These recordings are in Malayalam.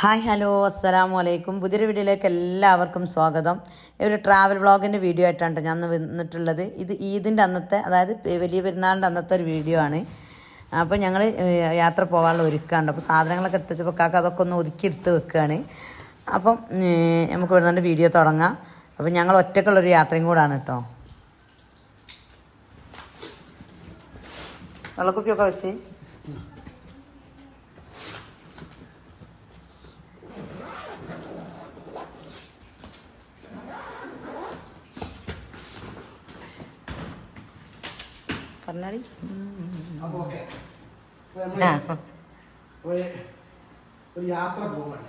ഹായ് ഹലോ അസ്സലാമു അലൈക്കും. പുതിയൊരു വീഡിയോയിലേക്ക് എല്ലാവർക്കും സ്വാഗതം. ഒരു ട്രാവൽ വ്ളോഗിന്റെ വീഡിയോ ആയിട്ടാണ് ഞാൻ വന്നിട്ടുള്ളത്. ഇത് ഈദിന്റെ അന്നത്തെ അതായത് വലിയ പെരുന്നാളിന്റെ അന്നത്തെ ഒരു വീഡിയോ ആണ്. അപ്പോൾ ഞങ്ങൾ യാത്ര പോകാനുള്ള ഒരുക്കാണ്ട് അപ്പോൾ സാധനങ്ങളൊക്കെ എടുത്ത് വെച്ചപ്പോൾ കാക്ക അതൊക്കെ ഒന്ന് ഒതുക്കി എടുത്ത് വെക്കുകയാണ് അപ്പം നമുക്ക് ഇവിടുന്ന് വീഡിയോ തുടങ്ങാം. അപ്പം ഞങ്ങൾ ഒറ്റക്കുള്ളൊരു യാത്രയും കൂടാണ് കേട്ടോ. വെള്ളക്കുപ്പിയൊക്കെ വെച്ച്. പറഞ്ഞാൽ ഒരു ഒരു യാത്ര പോവാണ്.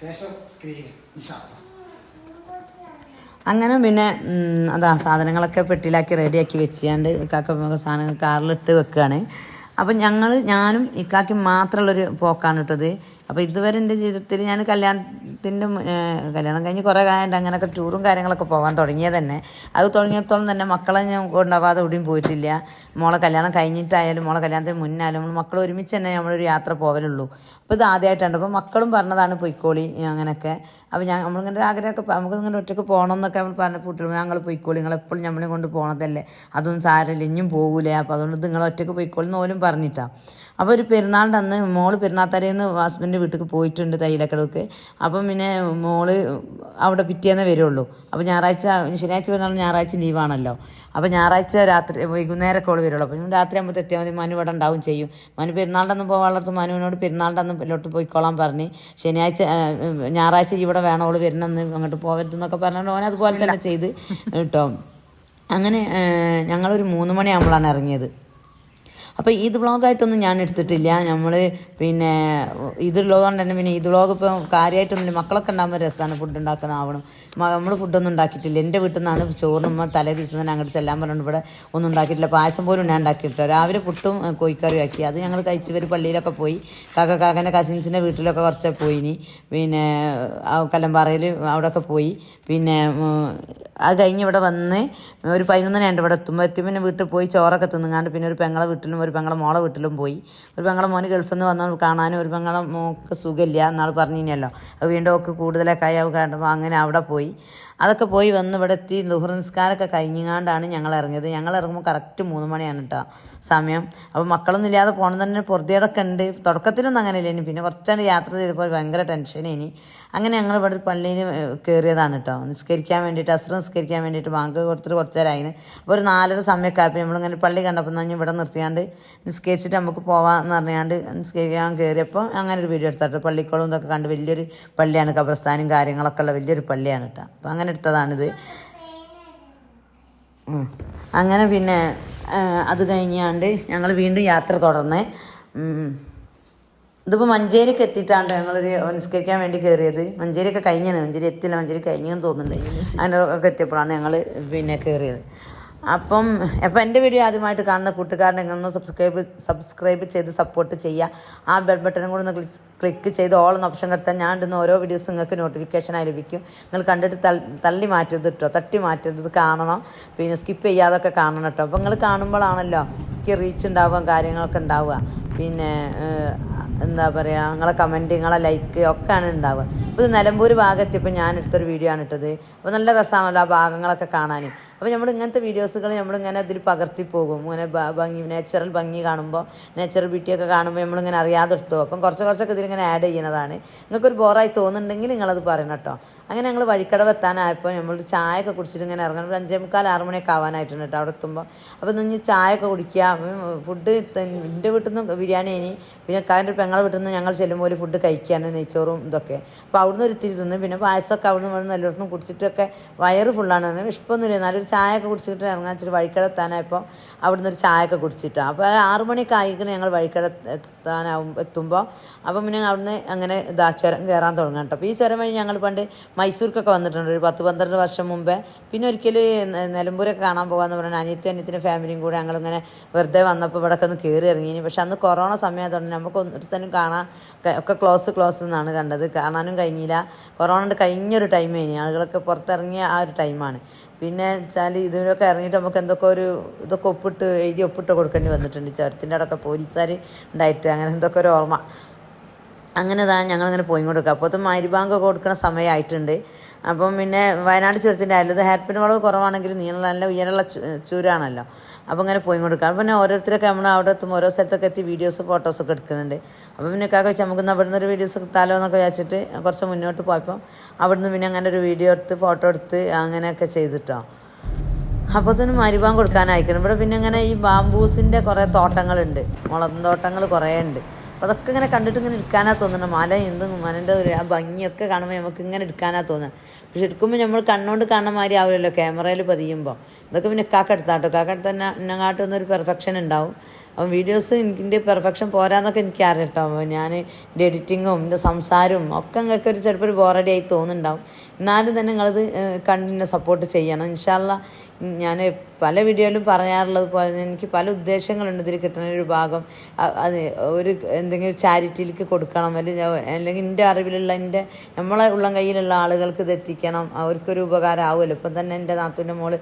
ശേഷം സ്ക്രീൻ അങ്ങനെ പിന്നെ അതാ സാധനങ്ങളൊക്കെ പെട്ടിയിലാക്കി റെഡിയാക്കി വെച്ചാണ്ട് ഇക്കാക്ക സാധനങ്ങൾ കാറിലിട്ട് വെക്കുകയാണ് അപ്പം ഞങ്ങൾ ഞാനും ഇക്കാക്കി മാത്രമുള്ളൊരു പോക്കാണ് ഇട്ടത് അപ്പോൾ ഇതുവരെ എന്റെ ജീവിതത്തിൽ ഞാൻ കല്യാണത്തിന്റെ കല്യാണം കഴിഞ്ഞ് കുറേ കാലമായിട്ട് അങ്ങനെയൊക്കെ ടൂറും കാര്യങ്ങളൊക്കെ പോകാൻ തുടങ്ങിയത് തന്നെ. അത് തുടങ്ങിയത്തോളം തന്നെ മക്കളെ ഞാൻ കൊണ്ടുപോകാതെ എവിടെയും പോയിട്ടില്ല. മോളെ കല്യാണം കഴിഞ്ഞിട്ടായാലും മോളെ കല്യാണത്തിന് മുന്നായാലും നമ്മൾ മക്കൾ ഒരുമിച്ച് തന്നെ നമ്മളൊരു യാത്ര പോകലുള്ളൂ അപ്പോൾ ഇത് ആദ്യമായിട്ടുണ്ട് അപ്പോൾ മക്കളും പറഞ്ഞതാണ് പൊയ്ക്കോളി അങ്ങനെയൊക്കെ അപ്പോൾ ഞാൻ നമ്മളിങ്ങനെ ആഗ്രഹമൊക്കെ നമുക്ക് ഇങ്ങനെ ഒറ്റയ്ക്ക് പോകണം എന്നൊക്കെ നമ്മൾ പറഞ്ഞ കുട്ടികൾ ഞങ്ങൾ പൊയ്ക്കോളി നിങ്ങൾ എപ്പോഴും നമ്മളെ കൊണ്ട് പോകണതല്ലേ അതൊന്നും സാരമില്ല ഇനിയും പോകൂലേ അപ്പോൾ അതുകൊണ്ട് നിങ്ങൾ ഒറ്റയ്ക്ക് പോയിക്കോളി എന്ന് പോലും പറഞ്ഞിട്ടാണ് അപ്പോൾ ഒരു പെരുന്നാളിന്റെ അന്ന് മോൾ പെരുന്നാത്തരേന്ന് ഹസ്ബൻഡ് വീട്ടിൽ പോയിട്ടുണ്ട് തൈലക്കടക്ക് അപ്പം പിന്നെ മോൾ അവിടെ പിറ്റേന്നേ വരുള്ളൂ. അപ്പോൾ ഞായറാഴ്ച ശനിയാഴ്ച വന്നാലും ഞായറാഴ്ച ലീവാണല്ലോ. അപ്പോൾ ഞായറാഴ്ച രാത്രി വൈകുന്നേരമൊക്കെ ഓൾ വരുള്ളൂ. അപ്പം രാത്രി ആകുമ്പോൾ എത്തിയാൽ മതി. മനു ഇവിടെ ഉണ്ടാവും ചെയ്യും. മനു പെരുന്നാളിന്റെ ഒന്നും പോകാനുള്ളത് മനുവിനോട് പെരുന്നാളിന്റെ അന്ന് ഇല്ലോട്ട് പോയിക്കോളാൻ പറഞ്ഞ് ശനിയാഴ്ച ഞായറാഴ്ച ഇവിടെ വേണം ഓൾ വരണമെന്ന് അങ്ങോട്ട് പോകരുതെന്നൊക്കെ പറഞ്ഞുകൊണ്ട് ഓൻ അതുപോലെ തന്നെ ചെയ്ത്. കേട്ടോ. അങ്ങനെ ഞങ്ങളൊരു മൂന്ന് മണിയാകുമ്പോഴാണ് ഇറങ്ങിയത്. അപ്പോൾ ഈദ് വ്ളോഗായിട്ടൊന്നും ഞാൻ എടുത്തിട്ടില്ല. നമ്മൾ പിന്നെ ഇതുള്ളതുകൊണ്ട് തന്നെ പിന്നെ ഈദ് വ്ളോഗ് ഇപ്പോൾ കാര്യമായിട്ടൊന്നുമില്ല മക്കളൊക്കെ ഉണ്ടാകുമ്പോൾ രസമാണ് ഫുഡ് ഉണ്ടാക്കുന്നതാവണം നമ്മൾ ഫുഡൊന്നും ഉണ്ടാക്കിയിട്ടില്ല. എന്റെ വീട്ടിൽ നിന്നാണ് ചോറിനുമ്പോൾ തലേ ദിവസം തന്നെ അങ്ങോട്ട് ചെല്ലാൻ പറഞ്ഞു ഇവിടെ ഒന്നും ഉണ്ടാക്കിയിട്ടില്ല. പായസം പോലും ഞാൻ ഉണ്ടാക്കിയിട്ടില്ല. രാവിലെ പുട്ടും കോഴിക്കറി ആക്കി. അത് ഞങ്ങൾ കഴിച്ച് വരും പള്ളിയിലൊക്കെ പോയി. കാക്ക കാക്കന്റെ കസിൻസിന്റെ വീട്ടിലൊക്കെ കുറച്ച് പോയിനി പിന്നെ കല്ലമ്പാറയിൽ അവിടെയൊക്കെ പോയി. പിന്നെ അത് കഴിഞ്ഞ് ഇവിടെ വന്ന് ഒരു പതിനൊന്നിനാണ്ട് ഇവിടെ എത്തുമ്പോൾ എത്തി പിന്നെ വീട്ടിൽ പോയി ചോറൊക്കെ തിന്നുങ്ങാണ്ട് പിന്നെ ഒരു പെങ്ങളെ വീട്ടിലും ഒരു പെങ്ങളെ മോളെ വീട്ടിലും പോയി. ഒരു പെങ്ങളെ മോന് ഗൾഫിൽ നിന്ന് വന്നാൽ കാണാനും ഒരു പെങ്ങളെ മോക്ക് സുഖമില്ല എന്നാൾ പറഞ്ഞിനല്ലോ വീണ്ടും ഒക്കെ കൂടുതലൊക്കെ ആയി. കണ്ടപ്പോൾ അങ്ങനെ അവിടെ പോയി. അതൊക്കെ പോയി വന്ന് ഇവിടെ എത്തി. ദുഹൃനിസ്കാരമൊക്കെ കഴിഞ്ഞാണ്ടാണ് ഞങ്ങൾ ഇറങ്ങിയത്. ഞങ്ങൾ ഇറങ്ങുമ്പോൾ കറക്റ്റ് മൂന്ന് മണിയാണ് കേട്ടോ സമയം. അപ്പോൾ മക്കളൊന്നും ഇല്ലാതെ പോകണം തന്നെ പൊറുതിയോടൊക്കെ ഉണ്ട്. തുടക്കത്തിലൊന്നും അങ്ങനെ ഇല്ല ഇനി. പിന്നെ കുറച്ചാണ് യാത്ര ചെയ്തപ്പോൾ ഭയങ്കര ടെൻഷനേനി അങ്ങനെ ഞങ്ങൾ ഇവിടെ പള്ളിയിൽ കയറിയതാണ് കേട്ടോ നിസ്കരിക്കാൻ വേണ്ടിയിട്ട് അസ്ര നിസ്കരിക്കാൻ വേണ്ടിയിട്ട് ബാങ്ക് കൊടുത്തിട്ട് കുറച്ച് നേരമായിന് അപ്പോൾ ഒരു നാലര സമയമൊക്കെ ആയപ്പോൾ നമ്മളിങ്ങനെ പള്ളി കണ്ടപ്പോൾ ഞാൻ ഇവിടെ നിർത്തിയാണ്ട് നിസ്കരിച്ചിട്ട് നമുക്ക് പോവാമെന്ന് പറഞ്ഞാണ്ട് നിസ്കരിക്കാൻ കയറിയപ്പോൾ അങ്ങനെ ഒരു വീഡിയോ എടുത്തിട്ട് പള്ളിക്കുളം ഇതൊക്കെ കണ്ട് വലിയൊരു പള്ളിയാണ്. കബ്രസ്ഥാനും കാര്യങ്ങളൊക്കെ ഉള്ള വലിയൊരു പള്ളിയാണ് കേട്ടോ അപ്പോൾ അങ്ങനെ എടുത്തതാണിത്. ഉം. അങ്ങനെ പിന്നെ അത് കഴിഞ്ഞാണ്ട് ഞങ്ങൾ വീണ്ടും യാത്ര തുടർന്ന്. ഇതിപ്പോൾ മഞ്ചേരിക്ക് എത്തിയിട്ടാണ് ഞങ്ങളൊരു നിസ്കരിക്കാൻ വേണ്ടി കയറിയത് മഞ്ചേരിയൊക്കെ കഴിഞ്ഞാണ്. മഞ്ചേരി എത്തില്ല. മഞ്ചേരി കഴിഞ്ഞെന്ന് തോന്നുന്നുണ്ട്. അതിനൊക്കെ എത്തിയപ്പോഴാണ് ഞങ്ങൾ പിന്നെ കയറിയത് അപ്പം അപ്പം എന്റെ വീഡിയോ ആദ്യമായിട്ട് കാണുന്ന കൂട്ടുകാരനെ നിങ്ങളൊന്ന് സബ്സ്ക്രൈബ് സബ്സ്ക്രൈബ് ചെയ്ത് സപ്പോർട്ട് ചെയ്യുക. ആ ബെൽ ബട്ടനും കൂടെ ഒന്ന് ക്ലിക്ക് ചെയ്ത് ഓൾ എന്ന ഓപ്ഷൻ എടുത്താൽ ഞാൻ ഇടുന്ന ഓരോ വീഡിയോസും നിങ്ങൾക്ക് നോട്ടിഫിക്കേഷനായി ലഭിക്കും. നിങ്ങൾ കണ്ടിട്ട് തള്ളി മാറ്റരുത് കേട്ടോ തട്ടി മാറ്റരുത്. ഇത് കാണണം. പിന്നെ സ്കിപ്പ് ചെയ്യാതൊക്കെ കാണണം കേട്ടോ അപ്പോൾ നിങ്ങൾ കാണുമ്പോഴാണല്ലോ എനിക്ക് റീച്ച് ഉണ്ടാവുക കാര്യങ്ങളൊക്കെ ഉണ്ടാവുക. പിന്നെ എന്താ പറയുക നിങ്ങളെ കമന്റ് നിങ്ങളെ ലൈക്ക് ഒക്കെയാണ് ഉണ്ടാവുക. അപ്പോൾ ഇത് നിലമ്പൂർ ഭാഗത്തെത്തിയപ്പോൾ ഞാൻ എടുത്തൊരു വീഡിയോ ആണ് ഇട്ടത്. അപ്പോൾ നല്ല രസമാണല്ലോ ആ ഭാഗങ്ങളൊക്കെ കാണാൻ അപ്പോൾ നമ്മൾ ഇങ്ങനത്തെ വീഡിയോസുകൾ നമ്മളിങ്ങനെ അതിൽ പകർത്തി പോകും. ഇങ്ങനെ ഭംഗി നാച്ചുറൽ ഭംഗി കാണുമ്പോൾ നാച്ചുറൽ ബ്യൂട്ടിയൊക്കെ കാണുമ്പോൾ നമ്മളിങ്ങനെ അറിയാതെ എടുത്തു. അപ്പം കുറച്ച് കുറച്ചൊക്കെ ഇതിലിങ്ങനെ ആഡ് ചെയ്യുന്നതാണ്. നിങ്ങൾക്കൊരു ബോറായി തോന്നുന്നുണ്ടെങ്കിൽ നിങ്ങളത് പറയണം കേട്ടോ. അങ്ങനെ ഞങ്ങൾ വഴിക്കടവ് എത്താനായപ്പോൾ നമ്മൾ ചായ ഒക്കെ കുടിച്ചിട്ട് ഇങ്ങനെ ഇറങ്ങണം. ഒരു അഞ്ചേ മുക്കാൽ ആറ് മണിയൊക്കെ ആവാനായിട്ടുണ്ട് കേട്ടോ അവിടെ എത്തുമ്പോൾ അപ്പോൾ നിങ്ങൾ ചായ ഒക്കെ കുടിക്കുക. ഫുഡ് എന്റെ വീട്ടിൽ നിന്ന് ബിരിയാണി ഇനി. പിന്നെ കാരന്റെ പെങ്ങളെ വീട്ടിൽ നിന്ന് ഞങ്ങൾ ചെല്ലുമ്പോൾ ഒരു ഫുഡ് കഴിക്കാനും നെയ്ച്ചോറും ഇതൊക്കെ. അപ്പോൾ അവിടുന്ന് ഒരു ഇത്തിരി തിന്ന്. പിന്നെ പായസമൊക്കെ അവിടുന്ന് ഇവിടുന്ന് എല്ലായിടത്തും കുടിച്ചിട്ടൊക്കെ വയറ് ഫുള്ളാണ് വിഷപ്പൊന്നുമില്ല നല്ലൊരു ചായ ഒക്കെ കുടിച്ചിട്ട് ഇറങ്ങാൻ വെച്ചിട്ട് വഴിക്കട എത്താനായപ്പോൾ അവിടുന്ന് ഒരു ചായ ഒക്കെ കുടിച്ചിട്ടാണ് അപ്പോൾ ആറ് മണിയൊക്കെ ആയിരിക്കണം ഞങ്ങൾ വഴിക്കട എത്താനാവും എത്തുമ്പോൾ അപ്പം പിന്നെ അവിടുന്ന് അങ്ങനെ ഇതാ ചുരം കയറാൻ തുടങ്ങാം കേട്ടോ. അപ്പോൾ ഈ ചുരം വഴി ഞങ്ങൾ പണ്ട് മൈസൂർക്കൊക്കെ വന്നിട്ടുണ്ട്. ഒരു പത്ത് പന്ത്രണ്ട് വർഷം മുമ്പേ. പിന്നെ ഒരിക്കലും നിലമ്പൂരൊക്കെ കാണാൻ പോകാമെന്ന് പറഞ്ഞാൽ അനിയത്തി അനിയത്തിന്റെ ഫാമിലിയും കൂടെ ഞങ്ങളിങ്ങനെ വെറുതെ വന്നപ്പോൾ ഇവിടെ ഒന്ന് കയറി ഇറങ്ങി പക്ഷെ അന്ന് കൊറോണ സമയത്തുകൊണ്ട് നമുക്ക് ഒന്നിടത്തനും കാണാൻ ഒക്കെ ക്ലോസ് ക്ലോസ് എന്നാണ് കണ്ടത്. കാണാനും കഴിഞ്ഞില്ല. കൊറോണ കഴിഞ്ഞൊരു ടൈം ഇനി ആളുകളൊക്കെ പുറത്തിറങ്ങിയ ആ ഒരു ടൈമാണ് പിന്നെ വെച്ചാൽ ഇതിനൊക്കെ ഇറങ്ങിയിട്ട് നമുക്ക് എന്തൊക്കെ ഒരു ഇതൊക്കെ ഒപ്പിട്ട് എഴുതി ഒപ്പിട്ട് കൊടുക്കേണ്ടി വന്നിട്ടുണ്ട്. ചുരത്തിന്റെ അടക്കം പോലീസുകാർ ഉണ്ടായിട്ട്. അങ്ങനെ എന്തൊക്കെ ഒരു ഓർമ്മ. അങ്ങനെ താ ഞങ്ങളിങ്ങനെ പോയി കൊടുക്കുക അപ്പോഴത്തെ മരുബാങ്കൊക്കെ കൊടുക്കുന്ന സമയമായിട്ടുണ്ട്. അപ്പം പിന്നെ വയനാട് ചുരത്തിന്റെ അല്ലത് ഹെയർപിൻ വളവ് കുറവാണെങ്കിലും നീളം നല്ല ഉയരമുള്ള ചുരാണല്ലോ. അപ്പോൾ ഇങ്ങനെ പോയി കൊടുക്കുക അപ്പം പിന്നെ ഓരോരുത്തരൊക്കെ നമ്മൾ അവിടെ എത്തുമ്പോൾ ഓരോ സ്ഥലത്തൊക്കെ എത്തി വീഡിയോസ് ഫോട്ടോസൊക്കെ എടുക്കുന്നുണ്ട്. അപ്പം പിന്നെ കാക്ക വെച്ച് നമുക്ക് അവിടെ ഒരു വീഡിയോസ് എടുത്താലോ എന്നൊക്കെ വിചാരിച്ചിട്ട് കുറച്ച് മുന്നോട്ട് പോയപ്പോൾ അവിടുന്ന് പിന്നെ അങ്ങനെ ഒരു വീഡിയോ എടുത്ത് ഫോട്ടോ എടുത്ത് അങ്ങനെയൊക്കെ ചെയ്തിട്ടോ. അപ്പോൾ തന്നെ മരുഭാൻ കൊടുക്കാനായിരിക്കണം ഇവിടെ പിന്നെ ഇങ്ങനെ ഈ ബാംബൂസിന്റെ കുറേ തോട്ടങ്ങളുണ്ട്. മുളം തോട്ടങ്ങൾ കുറേ ഉണ്ട് അപ്പോൾ അതൊക്കെ ഇങ്ങനെ കണ്ടിട്ട് ഇങ്ങനെ എടുക്കാനാ തോന്നുന്നത് മല എന്തും മലന്റെ ഒരു ആ ഭംഗിയൊക്കെ കാണുമ്പോൾ നമുക്ക് ഇങ്ങനെ എടുക്കാനാ തോന്നുന്നത് പക്ഷെ എടുക്കുമ്പോൾ നമ്മൾ കണ്ണുകൊണ്ട് കാണുന്ന മാതിരി ആവില്ലല്ലോ ക്യാമറയിൽ പതിയുമ്പോൾ ഇതൊക്കെ പിന്നെ കാക്ക കാക്കെടുത്ത് കാക്ക തന്നെ ഇന്നങ്ങാട്ട് ഒരു പെർഫെക്ഷൻ ഉണ്ടാവും. അപ്പം വീഡിയോസ് എനിക്കിന്റെ പെർഫെക്ഷൻ പോരാന്നൊക്കെ എനിക്ക് കേട്ടോ അപ്പോൾ ഞാൻ എന്റെ എഡിറ്റിങ്ങും എന്റെ സംസാരവും ഒക്കെ നിങ്ങൾക്ക് ഒരു ചിലപ്പോൾ ഒരു ബോറടി ആയി തോന്നുന്നുണ്ടാവും. എന്നാലും തന്നെ നിങ്ങളത് കണ്ടിനെ സപ്പോർട്ട് ചെയ്യണം. ഇൻഷാല്ല ഞാൻ പല വീഡിയോയിലും പറയാറുള്ളത് പോലെ എനിക്ക് പല ഉദ്ദേശങ്ങളുണ്ട് ഇതിൽ കിട്ടുന്ന ഒരു ഭാഗം. അത് ഒരു എന്തെങ്കിലും ചാരിറ്റിയിലേക്ക് കൊടുക്കണം. അല്ലെങ്കിൽ അല്ലെങ്കിൽ എന്റെ അറിവിലുള്ള എന്റെ നമ്മളെ ഉള്ളം കയ്യിലുള്ള ആളുകൾക്ക് ഇത് എത്തിക്കണം. അവർക്കൊരു ഉപകാരം ആവുമല്ലോ ഇപ്പം തന്നെ എന്റെ നാത്തൂന്റെ മോൾ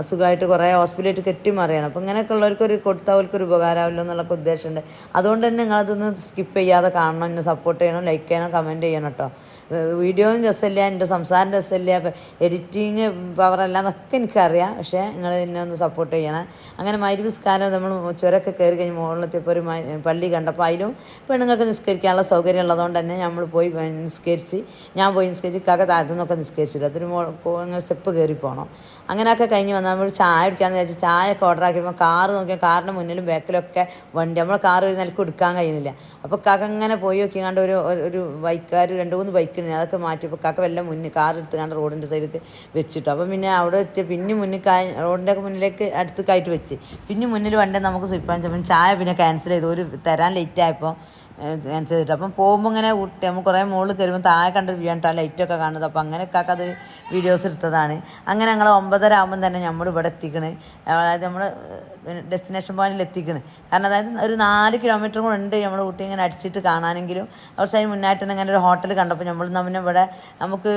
അസുഖമായിട്ട് കുറേ ഹോസ്പിറ്റലായിട്ട് കെട്ടിമറിയണം. അപ്പം ഇങ്ങനെയൊക്കെ ഉള്ളവർക്കൊരു കൊടുത്താൽ അവർക്കൊരു ഉപകാരമാവില്ലോ എന്നുള്ള ഉദ്ദേശമുണ്ട്. അതുകൊണ്ട് തന്നെ നിങ്ങളതൊന്ന് സ്കിപ്പ് ചെയ്യാതെ കാണണം. എന്നെ സപ്പോർട്ട് ചെയ്യണം ലൈക്ക് ചെയ്യണം കമന്റ് ചെയ്യണം കേട്ടോ. വീഡിയോയും രസമില്ല എന്റെ സംസാരം രസമില്ല എഡിറ്റിങ് പവറല്ല എന്നൊക്കെ എനിക്കറിയാം. പക്ഷേ നിങ്ങൾ എന്നെ ഒന്ന് സപ്പോർട്ട് ചെയ്യണം. അങ്ങനെ മൈരുവിസ്കാരം നമ്മൾ ചുരമൊക്കെ കയറി കഴിഞ്ഞ് മുകളിലെത്തിയപ്പോൾ ഒരു പള്ളി കണ്ടപ്പോൾ അതിലും പെണ്ണുങ്ങൾക്ക് നിസ്കരിക്കാനുള്ള സൗകര്യം ഉള്ളതുകൊണ്ട് തന്നെ നമ്മൾ പോയി നിസ്കരിച്ച് ഞാൻ പോയി നിസ്കരിച്ച് കാക്ക താഴത്തു നിന്നൊക്കെ നിസ്കരിച്ചില്ല അതൊരു മോ അങ്ങനെ സ്റ്റെപ്പ് കയറി പോകണം അങ്ങനെയൊക്കെ കഴിഞ്ഞ് വന്നാൽ നമ്മൾ ചായ കുടിക്കാമെന്ന് വിചാരിച്ച് ചായ ഒക്കെ ഓർഡർ ആക്കിയപ്പോൾ കാറ് നോക്കിയാൽ കാറിന്റെ മുന്നിലും ബാക്കിലൊക്കെ വണ്ടി. നമ്മൾ കാർ ഒരു നിലയ്ക്ക് എടുക്കാൻ കഴിയുന്നില്ല. അപ്പോൾ കാക്ക അങ്ങനെ പോയി നോക്കിയാണ്ട് ഒരു- ഒരു ബൈക്കാർ രണ്ട് മൂന്ന് ബൈക്ക് ഉണ്ട് അതൊക്കെ മാറ്റിയപ്പോൾ കാക്ക വല്ല മുന്നിൽ കാർ എടുത്തുകൊണ്ട് റോഡിന്റെ സൈഡിലേക്ക് വെച്ചിട്ടു. അപ്പം പിന്നെ അവിടെ എത്തിയ പിന്നെ മുന്നിൽ കായ് റോഡിന്റെ ഒക്കെ മുന്നിലേക്ക് അടുത്തേക്കായിട്ട് വെച്ച്. പിന്നെ മുന്നിൽ വണ്ടേ നമുക്ക് സ്വിപ്പാൻ ചെപ്പം ചായ പിന്നെ ക്യാൻസൽ ചെയ്തു. ഒരു തരാൻ ലേറ്റ് ആയപ്പോൾ ക്യാൻസൽ ചെയ്തിട്ട് അപ്പം പോകുമ്പോൾ ഇങ്ങനെ ഊട്ടി നമ്മൾ കുറേ മുകളിൽ കയറുമ്പോൾ താഴെ കണ്ടൊരു വ്യൂ ആണ് ലൈറ്റൊക്കെ കാണുന്നത്. അപ്പോൾ അങ്ങനെയൊക്കെ അത് വീഡിയോസ് എടുത്തതാണ്. അങ്ങനെ ഞങ്ങൾ ഒമ്പതര ആകുമ്പം തന്നെ നമ്മൾ ഇവിടെ എത്തിക്കണ്. അതായത് നമ്മൾ ഡെസ്റ്റിനേഷൻ പോയിന്റിൽ എത്തിക്കണ്. കാരണം അതായത് ഒരു നാല് കിലോമീറ്റർ കൂടെ ഉണ്ട് നമ്മൾ ഊട്ടി ഇങ്ങനെ അടിച്ചിട്ട് കാണാനെങ്കിലും. കുറച്ച് അതിന് മുന്നായിട്ട് തന്നെ ഇങ്ങനെ ഒരു ഹോട്ടൽ കണ്ടപ്പോൾ നമ്മൾ നമ്മൾ ഇവിടെ നമുക്ക്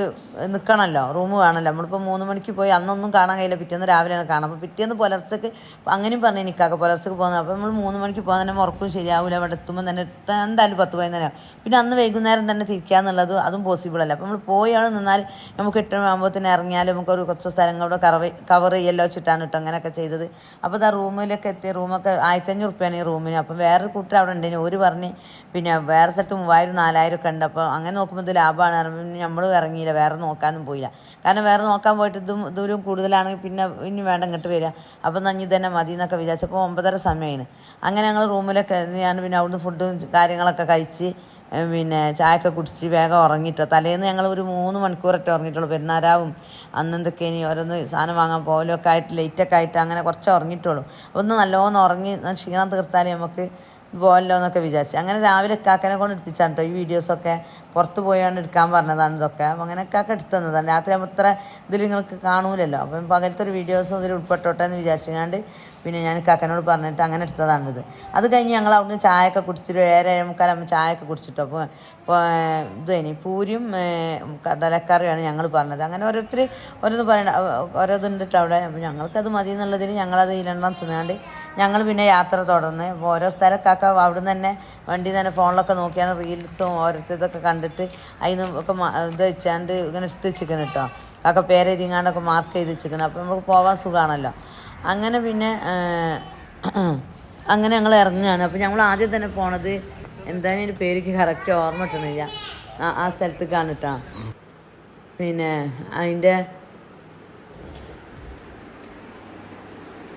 നിൽക്കണമല്ലോ റൂം വേണമല്ലോ നമ്മളിപ്പോൾ മൂന്ന് മണിക്ക് പോയി അന്നൊന്നും കാണാൻ കഴിയില്ല. പിറ്റേന്ന് രാവിലെയാണ് കാണാം അപ്പോൾ പിറ്റേന്ന് പുലർച്ചക്ക് അങ്ങനെയും പറഞ്ഞു എനിക്കാക്ക പുലർച്ചക്ക് പോകുന്നത്. അപ്പോൾ നമ്മൾ മൂന്ന് മണിക്ക് പോകാൻ തന്നെ ഉറക്കും ശരിയാവില്ല അവിടെ എത്തുമ്പോൾ തന്നെ എത്താൻ എന്തായാലും പത്ത് പതിനൊന്നര. പിന്നെ അന്ന് വൈകുന്നേരം തന്നെ തിരിക്കാന്നുള്ളത് അതും പോസിബിൾ അല്ല. അപ്പോൾ നമ്മൾ പോയാണ് നിന്നാൽ നമുക്ക് എട്ട് ആകുമ്പോഴത്തേന് ഇറങ്ങിയാൽ നമുക്ക് ഒരു കുറച്ച് സ്ഥലങ്ങൾ കറവ് കവർ ചെയ്യല്ലോ വെച്ചിട്ടാണ് കേട്ടോ അങ്ങനെയൊക്കെ ചെയ്തത്. അപ്പോൾ ആ റൂമിലൊക്കെ എത്തിയ റൂമൊക്കെ ആയിരത്തഞ്ഞൂറ് റുപ്യാണ് ഈ റൂമിന്. അപ്പം വേറൊരു കൂട്ടർ അവിടെ ഉണ്ടെങ്കിൽ ഒരു പറഞ്ഞ് പിന്നെ വേറെ സ്ഥലത്ത് മൂവായിരം നാലായിരം ഒക്കെ ഉണ്ട്. അപ്പോൾ അങ്ങനെ നോക്കുമ്പോൾ ഇത് ലാഭമാണ് പിന്നെ നമ്മൾ ഇറങ്ങിയില്ല. വേറെ നോക്കാനും പോയില്ല. കാരണം വേറെ നോക്കാൻ പോയിട്ട് ഇതും ദൂരം കൂടുതലാണെങ്കിൽ പിന്നെ ഇനി വേണ്ട ഇങ്ങോട്ട് വരിക. അപ്പം നഞ്ഞി തന്നെ മതി എന്നൊക്കെ വിചാരിച്ചപ്പോൾ ഒമ്പതര സമയമാണ് അങ്ങനെ ഞങ്ങൾ റൂമിലൊക്കെ ഞാൻ പിന്നെ അവിടുന്ന് ഫുഡും കാര്യങ്ങളൊക്കെ കഴിച്ച് പിന്നെ ചായയൊക്കെ കുടിച്ച് വേഗം ഉറങ്ങിയിട്ടോ തലേന്ന് ഞങ്ങൾ ഒരു മൂന്ന് മണിക്കൂറൊക്കെ ഉറങ്ങിയിട്ടുള്ളൂ. പെരുന്നാരാവും. അന്ന് എന്തൊക്കെ ഇനി ഓരോന്ന് സാധനം വാങ്ങാൻ പോകലൊക്കെ ആയിട്ട് ലേറ്റൊക്കെ ആയിട്ട് അങ്ങനെ കുറച്ച് ഉറങ്ങിയിട്ടുള്ളൂ. ഒന്ന് നല്ലോണം ഉറങ്ങി ക്ഷീണം തീർത്താലേ നമുക്ക് പോകല്ലോ എന്നൊക്കെ വിചാരിച്ചു. അങ്ങനെ രാവിലെ കാക്കനെ കൊണ്ട് എടുപ്പിച്ചാണ് കേട്ടോ ഈ വീഡിയോസൊക്കെ പുറത്ത് പോയാണ് എടുക്കാൻ പറഞ്ഞതാണ് ഇതൊക്കെ. അങ്ങനെ കാക്ക എടുത്തു തന്നതാണ്. രാത്രി ആകുമ്പോൾ ഇതിൽ നിങ്ങൾക്ക് കാണൂലല്ലോ. അപ്പം പകലത്തെ ഒരു വീഡിയോസും ഇതിൽ ഉൾപ്പെട്ടോട്ടെ എന്ന് വിചാരിച്ചുകൊണ്ട് പിന്നെ ഞാൻ കാക്കനോട് പറഞ്ഞിട്ട് അങ്ങനെ എടുത്തതാണിത് അത് കഴിഞ്ഞ് ഞങ്ങൾ അവിടുന്ന് ചായയൊക്കെ കുടിച്ചിട്ട് ഏഴ് ഏഴ് മുക്കാലാകുമ്പോൾ ചായയൊക്കെ കുടിച്ചിട്ടോ അപ്പോൾ ഇത് ഇനി പൂരിയും കടലക്കറിയാണ് ഞങ്ങൾ പറഞ്ഞത്. അങ്ങനെ ഓരോരുത്തർ ഓരോന്ന് പറയണ്ട ഓരോ ട്ടോ അവിടെ. അപ്പോൾ ഞങ്ങൾക്കത് മതി എന്നുള്ളതിന് ഞങ്ങളത് ഇരണ്ടെണ്ണം തിന്നാണ്ട് ഞങ്ങൾ പിന്നെ യാത്ര തുടർന്ന് ഓരോ ഓരോ അവിടെ അവിടുന്ന് തന്നെ വണ്ടി തന്നെ ഫോണിലൊക്കെ നോക്കിയാണ് റീൽസും ഓരോരുത്തരൊക്കെ കണ്ടിട്ട് അതിന് ഒക്കെ ഇത് വെച്ചാണ്ട് ഇങ്ങനെ എത്തിച്ചിരിക്കണം കേട്ടോ കാക്ക പേരെഴുതിങ്ങാണ്ടൊക്കെ മാർക്ക് ചെയ്ത് വെച്ചിരിക്കണം അപ്പോൾ നമുക്ക് പോകാൻ സുഖമാണല്ലോ അങ്ങനെ പിന്നെ അങ്ങനെ ഞങ്ങൾ ഇറങ്ങുകയാണ് അപ്പോൾ ഞങ്ങൾ ആദ്യം തന്നെ പോണത് എന്തായാലും എന്റെ പേരിക്ക് കറക്റ്റ് ഓർമ്മ കിട്ടണില്ല. ആ സ്ഥലത്തേക്കാണ് കേട്ടോ പിന്നെ അതിന്റെ ആ ആ,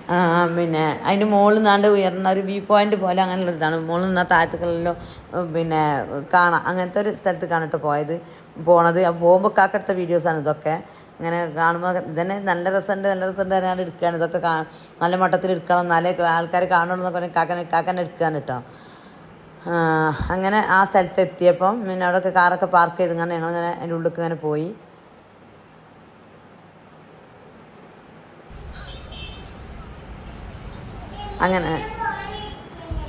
പിന്നെ അതിന് മുകളിൽ നിന്നാണ്ട് ഉയർന്ന ഒരു വ്യൂ പോയിന്റ് പോലെ അങ്ങനെയുള്ള ഇതാണ്. മുകളിൽ നിന്നാൽ താഴത്തേക്കുള്ളല്ലോ പിന്നെ കാണാം അങ്ങനത്തെ ഒരു സ്ഥലത്ത് കാണിട്ട് പോയത് പോണത്. പോകുമ്പോൾ കാക്കെടുത്ത വീഡിയോസാണ് ഇതൊക്കെ. ഇങ്ങനെ കാണുമ്പോൾ ഇതന്നെ നല്ല രസമുണ്ട് നല്ല രസമുണ്ട് അറിയാണ്ട് എടുക്കുകയാണ് ഇതൊക്കെ നല്ല മട്ടത്തിൽ എടുക്കണം എന്നാലേ ആൾക്കാർ കാണണമെന്നൊക്കെ പറഞ്ഞ് കാക്കനെ കാക്കനെ എടുക്കുകയാണ് കേട്ടോ അങ്ങനെ ആ സ്ഥലത്ത് എത്തിയപ്പം പിന്നെ അവിടെയൊക്കെ കാറൊക്കെ പാർക്ക് ചെയ്ത് ഞങ്ങളിങ്ങനെ അതിന്റെ ഉള്ളിലേക്ക് ഇങ്ങനെ പോയി. അങ്ങനെ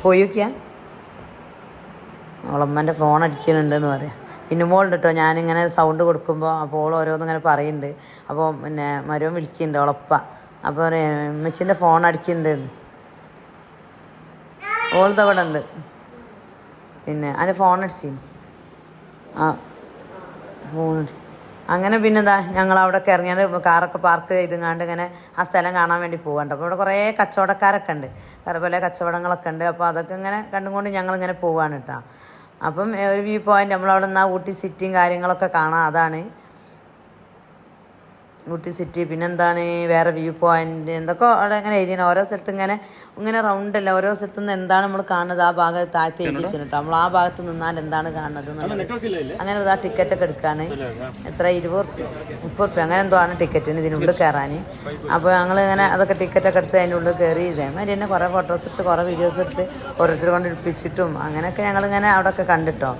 പോയി ഉളമ്മന്റെ അവളമ്മന്റെ ഫോൺ അടിക്കുന്നുണ്ടെന്ന് പറയാം. പിന്നെ മോളുണ്ട് കേട്ടോ ഞാനിങ്ങനെ സൗണ്ട് കൊടുക്കുമ്പോൾ അപ്പോൾ ഓരോന്നും ഇങ്ങനെ പറയുന്നുണ്ട് അപ്പോൾ പിന്നെ മരവൻ വിളിക്കുന്നുണ്ട് ഉളപ്പ അപ്പോൾ അമ്മച്ചിന്റെ ഫോൺ അടിക്കുന്നുണ്ടെന്ന്. ഓളത് അവിടെ ഉണ്ട്. പിന്നെ അതിന് ഫോൺ അടിച്ചു ആ ഫോൺ അങ്ങനെ പിന്നെ എന്താ ഞങ്ങൾ അവിടെ ഇറങ്ങിയത് കാറൊക്കെ പാർക്ക് ചെയ്തുങ്ങാണ്ട് ഇങ്ങനെ ആ സ്ഥലം കാണാൻ വേണ്ടി പോകണ്ട അപ്പോൾ ഇവിടെ കുറേ കച്ചവടക്കാരൊക്കെ ഉണ്ട്. വേറെ പല കച്ചവടങ്ങളൊക്കെ ഉണ്ട്. അപ്പോൾ അതൊക്കെ ഇങ്ങനെ കണ്ടുകൊണ്ട് ഞങ്ങളിങ്ങനെ പോവാണ് കേട്ടോ അപ്പം ഒരു വ്യൂ പോയിന്റ് നമ്മളവിടെ നിന്ന് ഊട്ടി സിറ്റിയും കാര്യങ്ങളൊക്കെ കാണാം. അതാണ്. ഊട്ടി സിറ്റി പിന്നെന്താണ് വേറെ വ്യൂ പോയിന്റ് എന്തൊക്കെ അവിടെ ഇങ്ങനെ എഴുതിയാണ് ഓരോ സ്ഥലത്ത് ഇങ്ങനെ ഇങ്ങനെ റൗണ്ട് അല്ല. ഓരോ സ്ഥലത്ത് നിന്ന് എന്താണ് നമ്മൾ കാണുന്നത്? ആ ഭാഗത്ത് താഴ്ത്തി ഇരിക്കുന്നുണ്ട് നമ്മൾ ആ ഭാഗത്ത് നിന്നാൽ എന്താണ് കാണുന്നത് അങ്ങനെ ഇതാ ടിക്കറ്റ് ഒക്കെ എടുക്കാണ് എത്ര? ഇരുപത് റുപ്യ മുപ്പത് റുപ്യ. അങ്ങനെ എന്തോ ആണ് ടിക്കറ്റിന് ഇതിനുള്ളിൽ കയറാൻ അപ്പോൾ ഞങ്ങൾ ഇങ്ങനെ അതൊക്കെ ടിക്കറ്റ് ഒക്കെ എടുത്ത് അതിന്റെ ഉള്ളിൽ കയറി ഇതേമാതിരി തന്നെ കുറേ ഫോട്ടോസ് എടുത്ത് കുറേ വീഡിയോസ് എടുത്ത് ഓരോരുത്തർ കൊണ്ട് ഇടിപ്പിച്ചിട്ടും അങ്ങനെയൊക്കെ ഞങ്ങളിങ്ങനെ അവിടെയൊക്കെ കണ്ടിട്ടോ.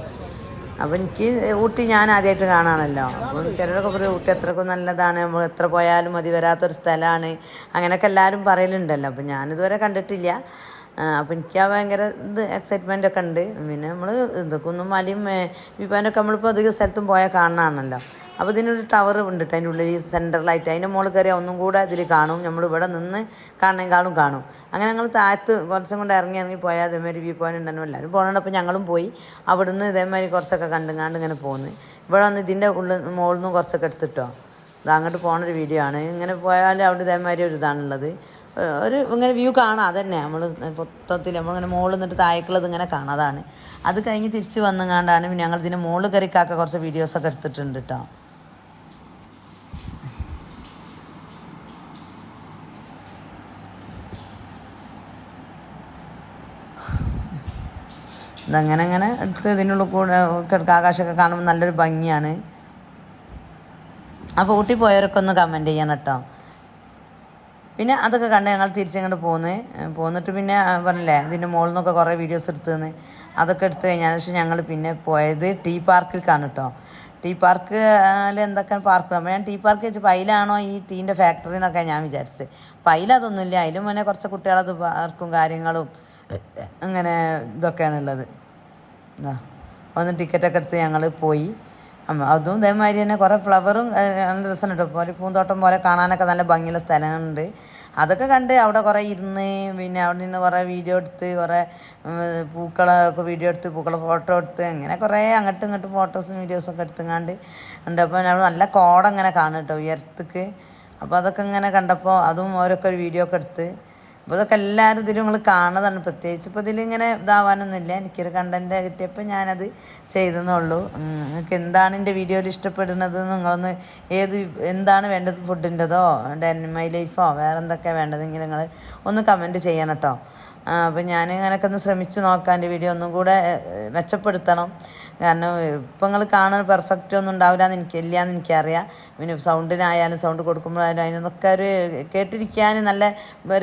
അപ്പം എനിക്ക് ഊട്ടി ഞാൻ ആദ്യമായിട്ട് കാണാണല്ലോ. അപ്പം ചിലരൊക്കെ പറയും ഊട്ടി അത്രക്കും നല്ലതാണ്. നമ്മൾ എത്ര പോയാലും മതി വരാത്തൊരു സ്ഥലമാണ് അങ്ങനെയൊക്കെ എല്ലാവരും പറയലുണ്ടല്ലോ. അപ്പം ഞാനിതുവരെ കണ്ടിട്ടില്ല. അപ്പം എനിക്ക് ആ ഭയങ്കര ഇത് എക്സൈറ്റ്മെന്റ് ഒക്കെ ഉണ്ട്. പിന്നെ നമ്മൾ ഇത് ഒന്നും മലയും വിഭവനൊക്കെ നമ്മളിപ്പോൾ അധികം സ്ഥലത്തും പോയാൽ കാണാണല്ലോ. അപ്പോൾ ഇതിനൊരു ടവർ ഉണ്ട്. അതിന്റെ ഉള്ളിൽ സെന്ററിലായിട്ട് അതിന്റെ മുകളിൽ കയറിയാൽ ഒന്നും കൂടെ ഇതിൽ കാണും. നമ്മൾ ഇവിടെ നിന്ന് കാണുന്നേക്കാളും കാണും. അങ്ങനെ ഞങ്ങൾ താഴത്ത് കുറച്ചും കൊണ്ട് ഇറങ്ങി ഇറങ്ങി പോയാൽ അതേമാതിരി വ്യൂ പോയിന്റ് ഉണ്ടായിരുന്നു എല്ലാവരും അപ്പോൾ ഞങ്ങളും പോയി. അവിടുന്ന് ഇതേമാതിരി കുറച്ചൊക്കെ കണ്ടുങ്ങാണ്ട് ഇങ്ങനെ പോകുന്നു ഇവിടെ വന്ന് ഇതിന്റെ ഉള്ളിൽ മുകളിൽ നിന്ന് കുറച്ചൊക്കെ എടുത്തിട്ടോ. ഇത് അങ്ങോട്ട് പോണൊരു വീഡിയോ ആണ്. ഇങ്ങനെ പോയാൽ അവിടെ ഇതേമാതിരി ഒരു ഇതാണുള്ളത്. ഒരു ഇങ്ങനെ വ്യൂ കാണാം. അതന്നെ. നമ്മൾ മൊത്തത്തിൽ നമ്മളിങ്ങനെ മുകളിൽ നിന്നിട്ട് താഴേക്കുള്ളത് ഇങ്ങനെ കാണാതാണ് അത് കഴിഞ്ഞ് തിരിച്ച് വന്നുകൊണ്ടാണ് ഞങ്ങൾ ഇതിന്റെ മുകളിൽ കയറിക്കാക്ക കുറച്ച് വീഡിയോസൊക്കെ എടുത്തിട്ടുണ്ട് കേട്ടോ ഇതങ്ങനെ അങ്ങനെ എടുത്ത് ഇതിനുള്ളിൽ കൂടെ ആകാശമൊക്കെ കാണുമ്പോൾ നല്ലൊരു ഭംഗിയാണ്. അപ്പോൾ ഊട്ടി പോയവരൊക്കെ ഒന്ന് കമന്റ് ചെയ്യണം കേട്ടോ. പിന്നെ അതൊക്കെ കണ്ട് ഞങ്ങൾ തിരിച്ചങ്ങോട്ട് പോന്ന്. പോന്നിട്ട് പിന്നെ പറഞ്ഞില്ലേ ഇതിന്റെ മുകളിൽ നിന്നൊക്കെ കുറേ വീഡിയോസ് എടുത്തുനിന്ന് അതൊക്കെ എടുത്തു കഴിഞ്ഞാൽ പക്ഷേ ഞങ്ങൾ പിന്നെ പോയത് ടീ പാർക്കിലേക്കാണ് കേട്ടോ. ടീ പാർക്ക് എന്തൊക്കെ പാർക്ക്? അപ്പോൾ ഞാൻ ടീ പാർക്ക് വെച്ച് പൈലാണോ ഈ ടീന്റെ ഫാക്ടറി എന്നൊക്കെ ഞാൻ വിചാരിച്ചത്. പൈലതൊന്നുമില്ല അതിലും മുന്നേ കുറച്ച് കുട്ടികളത് പാർക്കും കാര്യങ്ങളും അങ്ങനെ ഇതൊക്കെയാണുള്ളത്. ഒന്ന് ടിക്കറ്റൊക്കെ എടുത്ത് ഞങ്ങൾ പോയി. അതും ഇതേമാതിരി തന്നെ കുറേ ഫ്ലവറും നല്ല രസമുണ്ട്. കേട്ടോ ഒരു പൂന്തോട്ടം പോലെ കാണാനൊക്കെ നല്ല ഭംഗിയുള്ള സ്ഥലങ്ങളുണ്ട്. അതൊക്കെ കണ്ട് അവിടെ കുറേ ഇരുന്ന് പിന്നെ അവിടെ നിന്ന് കുറേ വീഡിയോ എടുത്ത് കുറേ പൂക്കളൊക്കെ വീഡിയോ എടുത്ത് പൂക്കളെ ഫോട്ടോ എടുത്ത് അങ്ങനെ കുറേ അങ്ങോട്ടും ഇങ്ങോട്ടും ഫോട്ടോസും വീഡിയോസൊക്കെ എടുത്തുങ്ങാണ്ട് ഉണ്ട് അപ്പോൾ അവിടെ നല്ല കോടങ്ങനെ കാണും കേട്ടോ ഉയരത്തേക്ക്. അപ്പോൾ അതൊക്കെ ഇങ്ങനെ കണ്ടപ്പോൾ അതും ഓരോക്കെ ഒരു വീഡിയോ ഒക്കെ എടുത്ത് അപ്പോൾ ഇതൊക്കെ എല്ലാവരും ഇതിൽ നിങ്ങൾ കാണുന്നതാണ്. പ്രത്യേകിച്ച് ഇപ്പോൾ ഇതിലിങ്ങനെ ഇതാവാനൊന്നുമില്ല. എനിക്കൊരു കണ്ടന്റ് കിട്ടിയപ്പോൾ ഞാനത് ചെയ്തെന്നുള്ളൂ നിങ്ങൾക്ക് എന്താണ് എന്റെ വീഡിയോയിൽ ഇഷ്ടപ്പെടുന്നത്? നിങ്ങളൊന്ന് ഏത് എന്താണ് വേണ്ടത്? ഫുഡിന്റെതോ മൈ ലൈഫോ വേറെ എന്തൊക്കെയാണ് വേണ്ടതെങ്കിൽ നിങ്ങൾ ഒന്ന് കമന്റ് ചെയ്യണം കേട്ടോ അപ്പം ഞാൻ ഇങ്ങനെയൊക്കെ ഒന്ന് ശ്രമിച്ച് നോക്കാം. എന്റെ വീഡിയോ ഒന്നും കൂടെ മെച്ചപ്പെടുത്തണം. കാരണം ഇപ്പം നിങ്ങൾ കാണാൻ പെർഫെക്റ്റ് ഒന്നും ഉണ്ടാവില്ല എന്ന് എനിക്ക് ഇല്ല എന്ന് എനിക്കറിയാം. പിന്നെ സൗണ്ടിനായാലും സൗണ്ട് കൊടുക്കുമ്പോഴായാലും അതിനൊക്കെ ഒരു കേട്ടിരിക്കാൻ നല്ല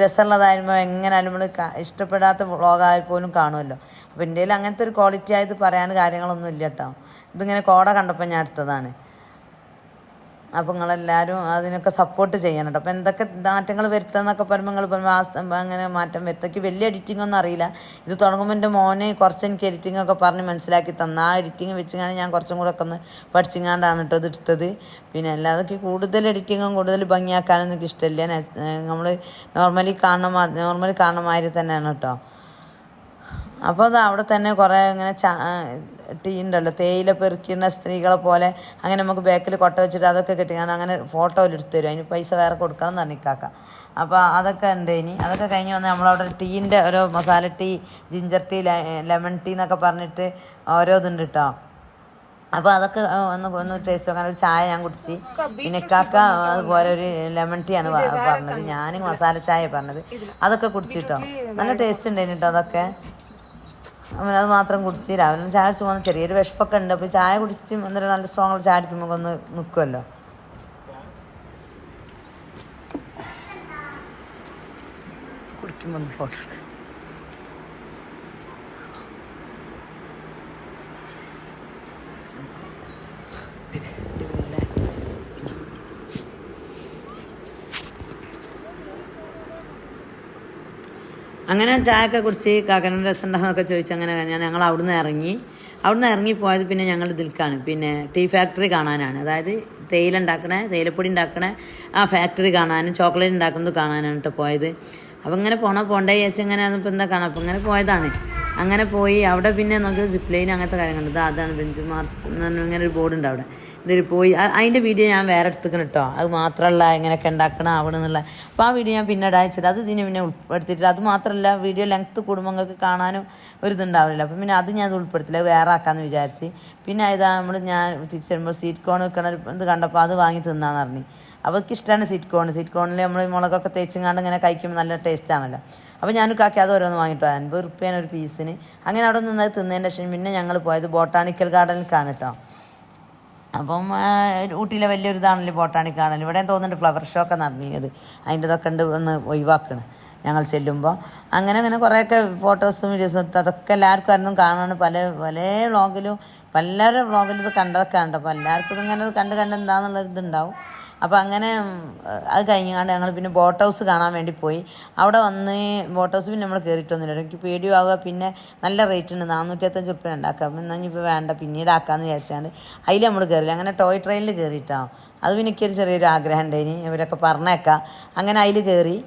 രസമുള്ളതായിരുന്നു. എങ്ങനെയാലും നമ്മൾ ഇഷ്ടപ്പെടാത്ത വ്ളോഗായി പോലും കാണുമല്ലോ. അപ്പോൾ എന്റെ അങ്ങനത്തെ ഒരു ക്വാളിറ്റി ആയത് പറയാൻ കാര്യങ്ങളൊന്നും ഇല്ല കേട്ടോ ഇതിങ്ങനെ കോട കണ്ടപ്പോൾ ഞാൻ എടുത്തതാണ്. അപ്പോൾ നിങ്ങളെല്ലാവരും അതിനൊക്കെ സപ്പോർട്ട് ചെയ്യണം കേട്ടോ അപ്പോൾ എന്തൊക്കെ മാറ്റങ്ങൾ വരുത്തുന്നൊക്കെ പറയുമ്പോൾ നിങ്ങൾ പറയുമ്പോൾ അങ്ങനെ മാറ്റം വരുത്തേക്ക് വലിയ എഡിറ്റിംഗ് ഒന്നും അറിയില്ല. ഇത് തുടങ്ങുമ്പോൾ എന്റെ മോനെ കുറച്ച് എനിക്ക് എഡിറ്റിംഗ് ഒക്കെ പറഞ്ഞ് മനസ്സിലാക്കി തന്ന. ആ എഡിറ്റിംഗ് വെച്ചിങ്ങാണ് ഞാൻ കുറച്ചും കൂടെ ഒക്കെ ഒന്ന് പഠിച്ചിങ്ങാണ്ടാണ് കേട്ടോ ഇത് എടുത്തത്. പിന്നെ അല്ലാതെ കൂടുതൽ എഡിറ്റിങ്ങും കൂടുതൽ ഭംഗിയാക്കാനൊന്നും എനിക്ക് ഇഷ്ടമില്ല നമ്മൾ നോർമലി കാണുന്ന നോർമലി കാണുന്ന മാതിരി തന്നെയാണ് കേട്ടോ അപ്പോൾ അത് അവിടെ തന്നെ കുറേ ഇങ്ങനെ ടീ ഉണ്ടല്ലോ തേയില പെറുക്കുന്ന സ്ത്രീകളെ പോലെ. അങ്ങനെ നമുക്ക് ബാക്കിൽ കൊട്ട വെച്ചിട്ട് അതൊക്കെ കെട്ടിക്കാണ് അങ്ങനെ ഫോട്ടോയിൽ എടുത്തു തരും. അതിന് പൈസ വേറെ കൊടുക്കണം എന്ന് അപ്പോൾ അതൊക്കെ ഉണ്ട് ഇനി. അതൊക്കെ കഴിഞ്ഞ് വന്ന് നമ്മളവിടെ ടീന്റെ ഓരോ masala tea ginger tea lemon tea എന്നൊക്കെ പറഞ്ഞിട്ട് ഓരോ ഇതുണ്ട് കേട്ടോ അപ്പോൾ അതൊക്കെ ഒന്ന് ഒന്ന് ടേസ്റ്റ് നോക്കാൻ ഒരു ചായ ഞാൻ കുടിച്ച്. പിന്നെ കാക്ക അതുപോലെ ഒരു ലെമൺ ടീ ആണ് പറഞ്ഞത്. ഞാൻ മസാല ചായ പറഞ്ഞത്. അതൊക്കെ കുടിച്ചിട്ടോ നല്ല ടേസ്റ്റ് ഉണ്ടായിരുന്നു കേട്ടോ അതൊക്കെ. അവൻ അത് മാത്രം കുടിച്ച് രാവിലെ ചായ കുടിച്ച് പോകുന്ന ചെറിയൊരു വിശപ്പൊക്കെ ഉണ്ട്. അപ്പോൾ ചായ കുടിച്ച് എന്നിട്ട് നല്ല സ്ട്രോങ് ചായ അടിക്കുമ്പോൾ ഒന്ന് നിൽക്കുമല്ലോ കുടിക്കുമ്പോൾ ഒന്ന് ഫോട്ടോ എടുക്കാം അങ്ങനെ ചായയൊക്കെ കുറിച്ച് കാക്കനോട് രസം ഉണ്ടാകുന്നൊക്കെ ചോദിച്ചു അങ്ങനെ ഞാൻ ഞങ്ങൾ അവിടുന്ന് ഇറങ്ങി. അവിടുന്ന് ഇറങ്ങി പോയത് പിന്നെ ഞങ്ങൾ ദിൽക്കാണ് പിന്നെ ടീ ഫാക്ടറി കാണാനാണ്. അതായത് തേയില ഉണ്ടാക്കണേ തേയിലപ്പൊടി ഉണ്ടാക്കണേ ആ ഫാക്ടറി കാണാനും ചോക്ലേറ്റ് ഉണ്ടാക്കുന്നത് കാണാനാണ് കേട്ടോ പോയത്. അപ്പം ഇങ്ങനെ പോണോ പോണ്ടേ ചേച്ചി ഇങ്ങനെ അതിപ്പോൾ എന്താ കാണാം അപ്പം ഇങ്ങനെ പോയതാണ്. അങ്ങനെ പോയി. അവിടെ പിന്നെ നമുക്ക് സിപ്ലൈൻ ലൈൻ അങ്ങനത്തെ കാര്യങ്ങളുണ്ട്. അതാണ് ബെഞ്ച് മാർക്ക് ഇങ്ങനെ ഒരു ബോർഡ് ഉണ്ട് അവിടെ. ഇതിൽ പോയി. അതിന്റെ വീഡിയോ ഞാൻ വേറെ എടുത്തിക്കണം കേട്ടോ അത് മാത്രമല്ല എങ്ങനെയൊക്കെ ഉണ്ടാക്കണം അവിടെ നിന്നുള്ള അപ്പോൾ ആ വീഡിയോ ഞാൻ പിന്നീട് അയച്ചത് അത് ഇതിനെ പിന്നെ ഉൾപ്പെടുത്തിയിട്ടില്ല. അത് മാത്രമല്ല വീഡിയോ ലെങ്ത്ത് കുടുംബങ്ങൾക്ക് കാണാനും ഒരു ഇതുണ്ടാവില്ല അപ്പം പിന്നെ അത് ഞാൻ ഉൾപ്പെടുത്തില്ല. വേറെ ആക്കാമെന്ന് വിചാരിച്ച്. പിന്നെ ഇതാ നമ്മൾ ഞാൻ തിരിച്ചു വരുമ്പോൾ സീറ്റ് കോൺ വെക്കണ ഇത് കണ്ടപ്പോൾ അത് വാങ്ങി തിന്നാന്ന് പറഞ്ഞു. അവർക്ക് ഇഷ്ടമാണ് സീറ്റ് കോൺ സീറ്റ് കോണിൽ നമ്മൾ മുളകൊക്കെ തേച്ചുങ്ങാണ്ട് ഇങ്ങനെ കഴിക്കുമ്പോൾ നല്ല ടേസ്റ്റ് ആണല്ലോ. അപ്പോൾ ഞാൻ കാക്കി അത് ഓരോന്ന് വാങ്ങിയിട്ട്. അൻപത് റുപ്യാണ് ഒരു പീസിന് അങ്ങനെ അവിടെ നിന്നത് തിന്നതിന്റെ ശേഷം പിന്നെ ഞങ്ങൾ പോയത് ബോട്ടാണിക്കൽ ഗാർഡനിൽ കേട്ടോ അപ്പം ഊട്ടിയിലെ വലിയൊരു ഇതാണല്ലോ ബോട്ടാണിക് കാണൽ. ഇവിടെ തോന്നുന്നുണ്ട് ഫ്ലവർ ഷോ ഒക്കെ നടന്നിയത്. അതിന്റെ ഇതൊക്കെ ഉണ്ട് ഒന്ന് ഒഴിവാക്കണം ഞങ്ങൾ ചെല്ലുമ്പോൾ അങ്ങനെ അങ്ങനെ കുറേയൊക്കെ ഫോട്ടോസും വീഡിയോസും അതൊക്കെ എല്ലാവർക്കും ആയിരുന്നു കാണാൻ പല പല വ്ളോഗിലും പലരുടെ വ്ളോഗിലും ഇത് കണ്ടതൊക്കെ ഉണ്ട് അപ്പോൾ എല്ലാവർക്കും ഇതിങ്ങനെ കണ്ട് കണ്ട് എന്താണെന്നുള്ള ഇതുണ്ടാവും അപ്പോൾ അങ്ങനെ അത് കഴിഞ്ഞാണ്ട് ഞങ്ങൾ പിന്നെ ബോട്ട് ഹൗസ് കാണാൻ വേണ്ടി പോയി. അവിടെ വന്ന് ബോട്ട് ഹൗസ് പിന്നെ നമ്മൾ കയറിയിട്ടൊന്നുമില്ല എനിക്ക് പേടിയാവുക. പിന്നെ നല്ല റേറ്റ് ഉണ്ട്. നാനൂറ്റത്തഞ്ച് റുപ്യ ഉണ്ടാക്കാം. എന്നാൽ ഇപ്പോൾ വേണ്ട. പിന്നീട് ആക്കാമെന്ന് വിചാരിച്ചാണ്ട് അതിൽ നമ്മൾ കയറില്ല അങ്ങനെ ടോയ് ട്രെയിനിൽ കയറിയിട്ടാണ് അത് പിന്നെ എനിക്കൊരു ചെറിയൊരു ആഗ്രഹം ഉണ്ടായിനി ഇവരൊക്കെ പറഞ്ഞേക്കാം. അങ്ങനെ അതിൽ കയറി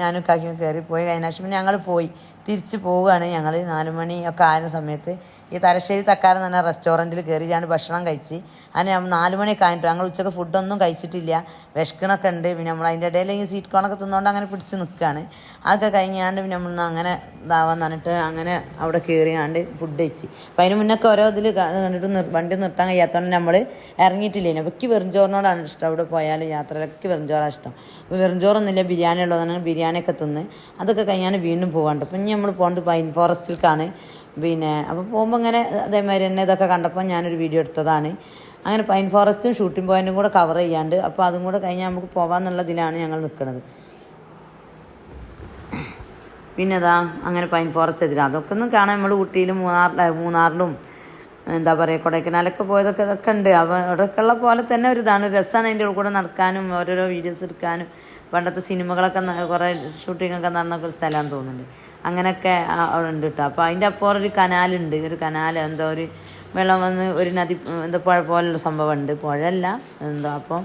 ഞാനും കാക്കിയും കയറി പോയി. കഴിഞ്ഞാൽ പിന്നെ ഞങ്ങൾ പോയി. തിരിച്ച് പോവുകയാണ് ഞങ്ങൾ നാല് മണി ഒക്കെ ആയ സമയത്ത്. ഈ തലശ്ശേരി തക്കാരം തന്നെ റെസ്റ്റോറന്റിൽ കയറി ഞാൻ ഭക്ഷണം കഴിച്ച്. അങ്ങനെ നാല് മണിയൊക്കെ ആയിട്ട്. ഞങ്ങൾ ഉച്ചയ്ക്ക് ഫുഡൊന്നും കഴിച്ചിട്ടില്ല. വിശക്കണൊക്കെ ഉണ്ട്. പിന്നെ നമ്മൾ അതിന്റെ ഇടയിൽ ഈ സീറ്റ് കോണൊക്കെ തിന്നുകൊണ്ട് അങ്ങനെ പിടിച്ച് നിൽക്കുകയാണ്. അതൊക്കെ കഴിഞ്ഞാണ്ട് പിന്നെ നമ്മൾ അങ്ങനെ ഇതാവാൻ പറഞ്ഞിട്ട് അങ്ങനെ അവിടെ കയറിയാണ്ട് ഫുഡ് കഴിച്ച്. അപ്പം അതിന് മുന്നൊക്കെ ഓരോ ഇതിൽ കണ്ടിട്ട് വണ്ടി നിർത്താൻ കഴിയാത്തതുകൊണ്ട് നമ്മൾ ഇറങ്ങിയിട്ടില്ല? ഇനി എനിക്ക് വെറുംചോറിനോടാണ് ഇഷ്ടം. അവിടെ പോയാലും യാത്രയിലൊക്കെ വെറുംചോറാണ് ഇഷ്ടം. അപ്പോൾ വെറുംചോറൊന്നുമില്ല ബിരിയാണി ഉള്ളതാണ് ബിരിയാണിയൊക്കെ തിന്ന്. അതൊക്കെ കഴിഞ്ഞാണ് വീണ്ടും പോകാണ്ട് അപ്പം ഇനി നമ്മൾ പോകുന്നത് പൈൻ ഫോറസ്റ്റിലേക്കാണ് പിന്നെ അപ്പോൾ പോകുമ്പോൾ ഇങ്ങനെ അതേമാതിരി തന്നെ ഇതൊക്കെ കണ്ടപ്പോൾ ഞാനൊരു വീഡിയോ എടുത്തതാണ്. അങ്ങനെ പൈൻ ഫോറസ്റ്റും ഷൂട്ടിംഗ് പോയിന്റും കൂടെ കവർ ചെയ്യാണ്ട് അപ്പോൾ അതും കൂടെ കഴിഞ്ഞാൽ നമുക്ക് പോകാമെന്നുള്ളതിലാണ് ഞങ്ങൾ നിൽക്കുന്നത് പിന്നെ അതാ അങ്ങനെ പൈൻ ഫോറസ്റ്റ് എത്തില്ല അതൊക്കെ ഒന്നും കാണാൻ നമ്മൾ ഊട്ടിയിലും മൂന്നാറിലും മൂന്നാറിലും എന്താ പറയുക കൊടൈക്കനാലൊക്കെ പോയതൊക്കെ ഇതൊക്കെ ഉണ്ട്. അപ്പോൾ അവിടെയൊക്കെ പോലെ തന്നെ ഒരു ഇതാണ്. രസമാണ് അതിന്റെ കൂടെ നടക്കാനും ഓരോരോ വീഡിയോസ് എടുക്കാനും. പണ്ടത്തെ സിനിമകളൊക്കെ കുറേ ഷൂട്ടിങ്ങൊക്കെ നടന്നൊക്കെ ഒരു സ്ഥലമാണെന്ന് തോന്നുന്നുണ്ട്. അങ്ങനെയൊക്കെ ഉണ്ട് കേട്ടോ അപ്പോൾ അതിന്റെ അപ്പുറം ഒരു കനാലുണ്ട്. ഒരു കനാൽ എന്തോ ഒരു വെള്ളം വന്ന് ഒരു നദി എന്താ പുഴ പോലുള്ള സംഭവം ഉണ്ട് പുഴയല്ല എന്തോ അപ്പോൾ